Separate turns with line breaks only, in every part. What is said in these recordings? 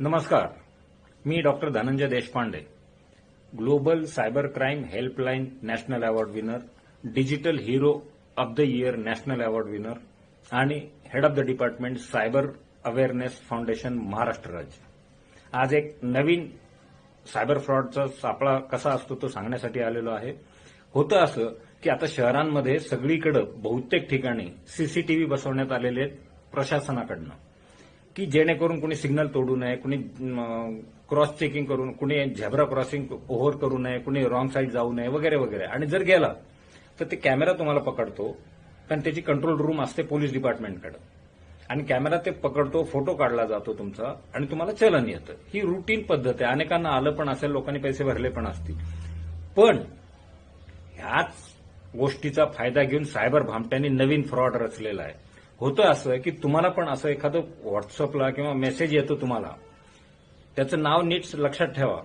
नमस्कार. मी doctor Dhananjay Deshpande. Global cyber crime helpline national award winner digital hero of the year national award winner आणि head of the department cyber awareness foundation Maharashtra राज्य. आज एक नवीन cyber फ्रॉडचा सापळा कसा असतो तो सांगण्यासाठी आलेलो आहे. होतं असं की आता शहरांमध्ये सगळीकडे बहुतेक ठिकाणी सीसीटीव्ही बसवण्यात आलेले आहेत प्रशासनाकडनं. की जेणेकरून कुणी सिग्नल तोडू नये कुणी क्रॉस चेकिंग करून कुणी झेब्रा क्रॉसिंग ओव्हर करू नये कुणी रॉंग साईड जाऊ नये वगैरे वगैरे. आणि जर गेला तर ते कॅमेरा तुम्हाला पकडतो कारण त्याची कंट्रोल रूम असते पोलीस डिपार्टमेंटकडे. आणि कॅमेरा ते पकडतो फोटो काढला जातो तुमचा आणि तुम्हाला चलन येतं. ही रुटीन पद्धत आहे. अनेकांना आलं पण असेल लोकांनी पैसे भरले पण असतील. पण ह्याच गोष्टीचा फायदा घेऊन सायबर भामट्यांनी नवीन फ्रॉड रचलेला आहे. होतं असं की तुम्हाला पण असं एखादं व्हॉट्सअपला किंवा मेसेज येतो तुम्हाला. त्याचं नाव नीट लक्षात ठेवा.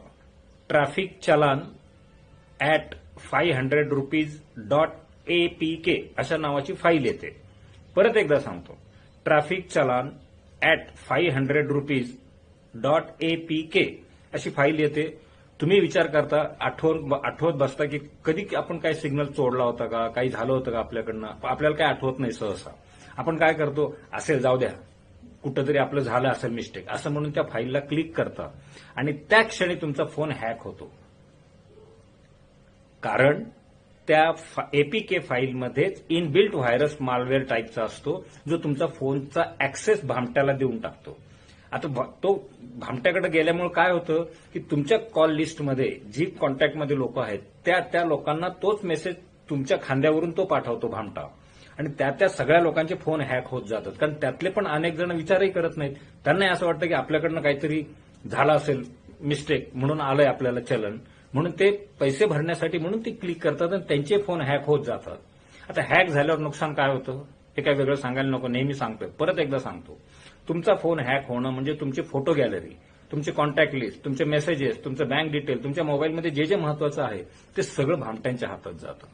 Traffic challan at five hundred rupees dot A P K अशा नावाची फाईल येते. परत एकदा सांगतो. Traffic challan at five hundred rupees dot A P K अशी फाईल येते. तुम्ही विचार करता आठवण आठवत बसता की कधी आपण काय सिग्नल चोडला होता का काही झालं होतं का आपल्याकडनं? आपल्याला काय आठवत नाही सहसा. आपण काय करतो? असेल जाऊ द्या. कुठंतरी आपलं झालं असेल मिस्टेक असं म्हणून त्या फाईलला क्लिक करता. आणि त्या क्षणी तुमचा फोन हॅक होतो. कारण त्या एपीके फाईलमध्येच इनबिल्ट व्हायरस मालवेअर टाईपचा असतो जो तुमचा फोनचा ऍक्सेस भामट्याला देऊन टाकतो. आता तो भामट्याकडे गेल्यामुळे काय होतं की तुमच्या कॉल लिस्टमध्ये जी कॉन्टॅक्टमध्ये लोक आहेत त्या त्या लोकांना तोच मेसेज तुमच्या खांद्यावरून तो पाठवतो भामटा. आणि त्या त्या सगळ्या लोकांचे फोन हॅक होत जातात. कारण त्यातले पण अनेक जण विचारही करत नाहीत. त्यांनाही असं वाटतं की आपल्याकडनं काहीतरी झालं असेल मिस्टेक म्हणून आलंय आपल्याला चलन. म्हणून ते पैसे भरण्यासाठी म्हणून ते क्लिक करतात आणि त्यांचे फोन हॅक होत जातात. आता हॅक झाल्यावर नुकसान काय होतं? हे काय वेगळं सांगायला नको. नेहमी सांगतोय. परत एकदा सांगतो. तुमचा फोन हॅक होणं म्हणजे तुमची फोटो गॅलरी तुमचे कॉन्टॅक्ट लिस्ट तुमचे मेसेजेस तुमचं बँक डिटेल तुमच्या मोबाईलमध्ये जे जे महत्वाचं आहे ते सगळं भामट्यांच्या हातात जातं.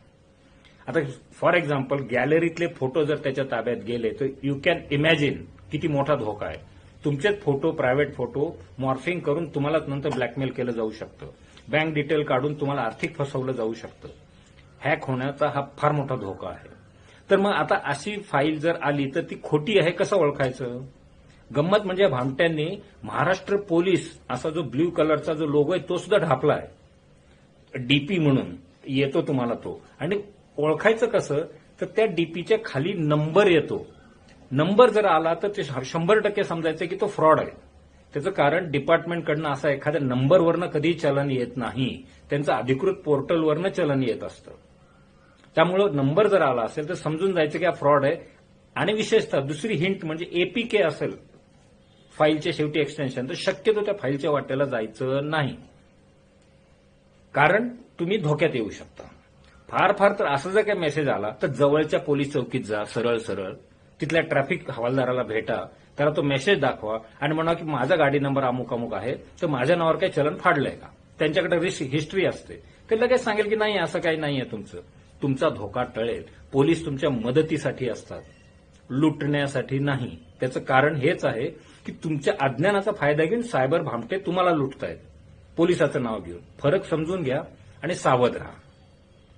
आता फॉर एक्झाम्पल गॅलरीतले फोटो जर त्याच्या ताब्यात गेले तर यू कॅन इमॅजिन किती मोठा धोका आहे. तुमचेच फोटो प्रायव्हेट फोटो मॉर्फिंग करून तुम्हाला नंतर ब्लॅकमेल केलं जाऊ शकतं. बँक डिटेल काढून तुम्हाला आर्थिक फसवलं जाऊ शकतं. हॅक होण्याचा हा फार मोठा धोका आहे. तर मग आता अशी फाईल जर आली तर ती खोटी आहे कसं ओळखायचं? गंमत म्हणजे भामट्यांनी महाराष्ट्र पोलीस असा जो ब्ल्यू कलरचा जो लोगो आहे तो सुद्धा ढापला आहे. डीपी म्हणून येतो तुम्हाला तो. आणि ओळखायचं कसं तर त्या डीपीच्या खाली नंबर येतो. नंबर जर आला तर ते शंभर टक्के समजायचं की तो फ्रॉड आहे. त्याचं कारण डिपार्टमेंटकडनं असं एखाद्या नंबरवरनं कधीही चलन येत नाही. त्यांचं अधिकृत पोर्टलवरनं चलन येत असतं. त्यामुळं नंबर जर आला असेल तर समजून जायचं की हा फ्रॉड आहे. आणि विशेषतः दुसरी हिंट म्हणजे एपीके असेल फाईलच्या शेवटी एक्सटेन्शन तर शक्यतो त्या फाईलच्या वाट्याला जायचं नाही. कारण तुम्ही धोक्यात येऊ शकता. फार फार तर असा जर काही मेसेज आला तर जवळच्या पोलीस चौकीत जा सरळ सरळ. तिथल्या ट्रॅफिक हवालदाराला भेटा. त्याला तो मेसेज दाखवा आणि म्हणा की माझा गाडी नंबर अमुक अमुक आहे तर माझ्या नावावर काही चलन फाडलंय का? त्यांच्याकडे रिस्क हिस्ट्री असते. ते लगेच सांगेल की नाही असं काही नाहीये तुमचं. तुमचा धोका टळेल. पोलीस तुमच्या मदतीसाठी असतात. लुटण्यासाठी नाही. त्याचं कारण हेच आहे की तुमच्या अज्ञानाचा फायदा घेऊन सायबर भामटे तुम्हाला लुटतायत. पोलिसाचं नाव घेऊन. फरक समजून घ्या आणि सावध राहा.